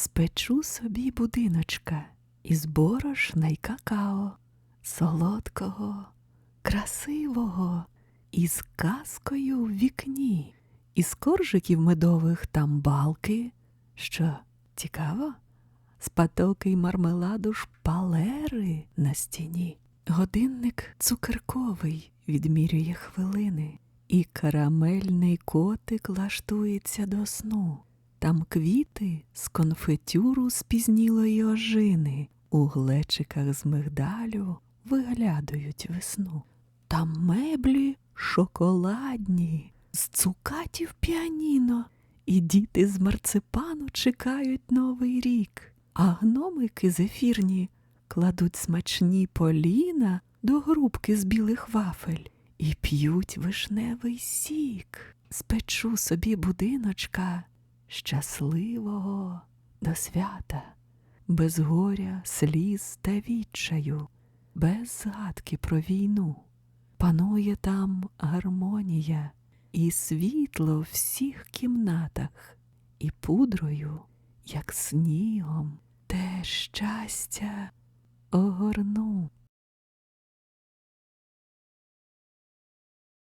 Спечу собі будиночка із борошна й какао, солодкого, красивого, із казкою в вікні, із коржиків медових там балки. Що, цікаво? З патоки й мармеладу шпалери на стіні. Годинник цукерковий відмірює хвилини, і карамельний котик лаштується до сну. Там квіти з конфетюру спізнілої ожини, у глечиках з мигдалю виглядають весну. Там меблі шоколадні, з цукатів піаніно, і діти з марципану чекають новий рік, а гномики зефірні кладуть смачні поліна до грубки з білих вафель. І п'ють вишневий сік. Спечу собі будиночка щасливого до свята, без горя, сліз та відчаю, без згадки про війну. Панує там гармонія і світло в всіх кімнатах, і пудрою, як снігом, те щастя огорну.